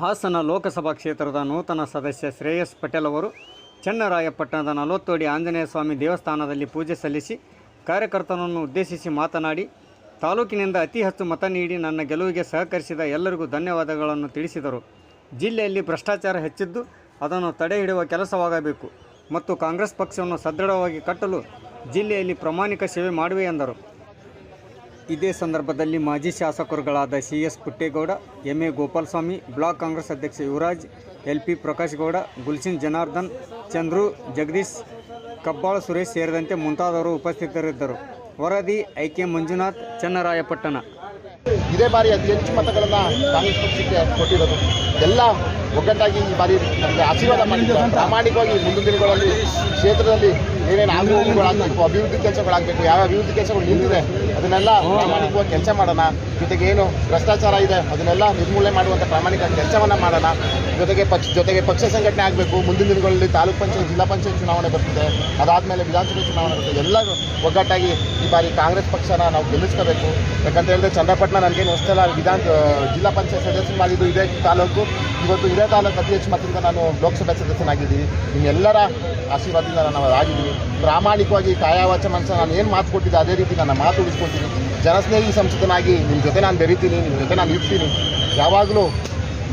ಹಾಸನ ಲೋಕಸಭಾ ಕ್ಷೇತ್ರದ ನೂತನ ಸದಸ್ಯ ಶ್ರೇಯಸ್ ಪಟೇಲ್ ಅವರು ಚನ್ನರಾಯಪಟ್ಟಣದ ನಲವತ್ತೋಡಿ ಆಂಜನೇಯ ಸ್ವಾಮಿ ದೇವಸ್ಥಾನದಲ್ಲಿ ಪೂಜೆ ಸಲ್ಲಿಸಿ ಕಾರ್ಯಕರ್ತರನ್ನು ಉದ್ದೇಶಿಸಿ ಮಾತನಾಡಿ, ತಾಲೂಕಿನಿಂದ ಅತಿ ಹೆಚ್ಚು ಮತ ನೀಡಿ ನನ್ನ ಗೆಲುವಿಗೆ ಸಹಕರಿಸಿದ ಎಲ್ಲರಿಗೂ ಧನ್ಯವಾದಗಳನ್ನು ತಿಳಿಸಿದರು. ಜಿಲ್ಲೆಯಲ್ಲಿ ಭ್ರಷ್ಟಾಚಾರ ಹೆಚ್ಚಿದ್ದು ಅದನ್ನು ತಡೆ ಹಿಡಿಯುವ ಕೆಲಸವಾಗಬೇಕು ಮತ್ತು ಕಾಂಗ್ರೆಸ್ ಪಕ್ಷವನ್ನು ಸದೃಢವಾಗಿ ಕಟ್ಟಲು ಜಿಲ್ಲೆಯಲ್ಲಿ ಪ್ರಾಮಾಣಿಕ ಸೇವೆ ಮಾಡುವೆ ಎಂದರು. ಇದೇ ಸಂದರ್ಭದಲ್ಲಿ ಮಾಜಿ ಶಾಸಕರುಗಳಾದ C S Puttegowda, M A Gopalaswamy, block Congress ಅಧ್ಯಕ್ಷ ಯುವರಾಜ್, ಎಲ್ ಪಿ ಪ್ರಕಾಶ್ ಗೌಡ ಜನಾರ್ದನ್, ಚಂದ್ರು, ಜಗದೀಶ್ ಕಬ್ಬಾಳ, ಸುರೇಶ್ ಸೇರಿದಂತೆ ಮುಂತಾದವರು ಉಪಸ್ಥಿತರಿದ್ದರು. ವರದಿ ಐಕೆ ಮಂಜುನಾಥ್, ಚನ್ನರಾಯಪಟ್ಟಣ. ಇದೇ ಬಾರಿ ಅತಿ ಹೆಚ್ಚು ಮತಗಳನ್ನು ಕಾಂಗ್ರೆಸ್ ಪಕ್ಷಕ್ಕೆ ಕೊಟ್ಟಿರೋದು. ಎಲ್ಲ ಒಗ್ಗಟ್ಟಾಗಿ ಈ ಬಾರಿ ನಮಗೆ ಆಶೀರ್ವಾದ ಮಾಡಿದ್ದಾರೆ ಪ್ರಾಮಾಣಿಕವಾಗಿ ಮುಂದಿನ ದಿನಗಳಲ್ಲಿ ಕ್ಷೇತ್ರದಲ್ಲಿ ಏನೇನು ಆಗಬೇಕು ಅಭಿವೃದ್ಧಿ ಕೆಲಸಗಳಾಗಬೇಕು, ಯಾವ ಅಭಿವೃದ್ಧಿ ಕೆಲಸಗಳು ನಿಂತಿದೆ, ಅದನ್ನೆಲ್ಲ ಪ್ರಾಮಾಣಿಕವಾಗಿ ಕೆಲಸ ಮಾಡೋಣ. ಜೊತೆಗೆ ಏನು ಭ್ರಷ್ಟಾಚಾರ ಇದೆ, ಅದನ್ನೆಲ್ಲ ನಿರ್ಮೂಲನೆ ಮಾಡುವಂಥ ಪ್ರಾಮಾಣಿಕ ಕೆಲಸವನ್ನು ಮಾಡೋಣ. ಜೊತೆಗೆ ಪಕ್ಷ ಜೊತೆಗೆ ಪಕ್ಷ ಸಂಘಟನೆ ಆಗಬೇಕು. ಮುಂದಿನ ದಿನಗಳಲ್ಲಿ ತಾಲೂಕು ಪಂಚಾಯತ್, ಜಿಲ್ಲಾ ಪಂಚಾಯತ್ ಚುನಾವಣೆ ಬರ್ತಿದೆ. ಅದಾದಮೇಲೆ ವಿಧಾನಸಭೆ ಚುನಾವಣೆ ಬರ್ತದೆ. ಎಲ್ಲರೂ ಒಗ್ಗಟ್ಟಾಗಿ ಈ ಬಾರಿ ಕಾಂಗ್ರೆಸ್ ಪಕ್ಷನ ನಾವು ಗೆಲ್ಲಿಸ್ಕೋಬೇಕು. ಯಾಕಂತ ಹೇಳಿದ್ರೆ ಚನ್ನಪಟ್ಟಣ ನನಗೇನು ಹೊಸದಲ್ಲ ವಿಧಾನ ಜಿಲ್ಲಾ ಪಂಚಾಯತ್ ಸದಸ್ಯನಾಗಿದ್ದು ಇದೇ ತಾಲೂಕು. ಇವತ್ತು ಇದೇ ತಾಲೂಕು ಅತಿ ಹೆಚ್ಚು ಮತದಿಂದ ನಾನು ಲೋಕಸಭೆ ಸದಸ್ಯನಾಗಿದ್ದೀನಿ. ನಿಮ್ಮೆಲ್ಲರ ಆಶೀರ್ವಾದದಿಂದ ನಾವು ಆಗಿದ್ದೀನಿ. ಪ್ರಾಮಾಣಿಕವಾಗಿ ಕಾಯಾವಾಚ ಮನಸ್ಸು ನಾನು ಏನು ಮಾತು ಕೊಟ್ಟಿದ್ದೆ ಅದೇ ರೀತಿ ನನ್ನ ಮಾತು ಉಳಿಸ್ಕೊಳ್ತೀನಿ. ಜನಸ್ನೇಹಿ ಸಂಸದನಾಗಿ ನಿಮ್ಮ ಜೊತೆ ನಾನು ಬೆರಿತೀನಿ ನಿಮ್ಮ ಜೊತೆ ನಾನು ಇರ್ತೀನಿ. ಯಾವಾಗಲೂ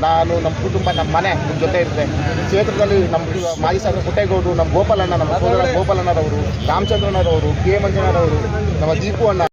ನಾನು ನಮ್ಮ ಕುಟುಂಬ ನಮ್ಮ ಮನೆ ನಿಮ್ಮ ಜೊತೆ ಇರುತ್ತೆ ಕ್ಷೇತ್ರದಲ್ಲಿ ನಮ್ಮ ಮಾಜಿ ಸಾಗರ ಪುಟ್ಟೇಗೌಡರು ನಮ್ಮ ಗೋಪಾಲಣ್ಣ, ನಮ್ಮ ಗೋಪಾಲಣ್ಣರವರು, ರಾಮಚಂದ್ರಣ್ಣರವರು, ಕೆ ಮಂಜಣ್ಣರವರು ನಮ್ಮ ದೀಪು ಅಣ್ಣ.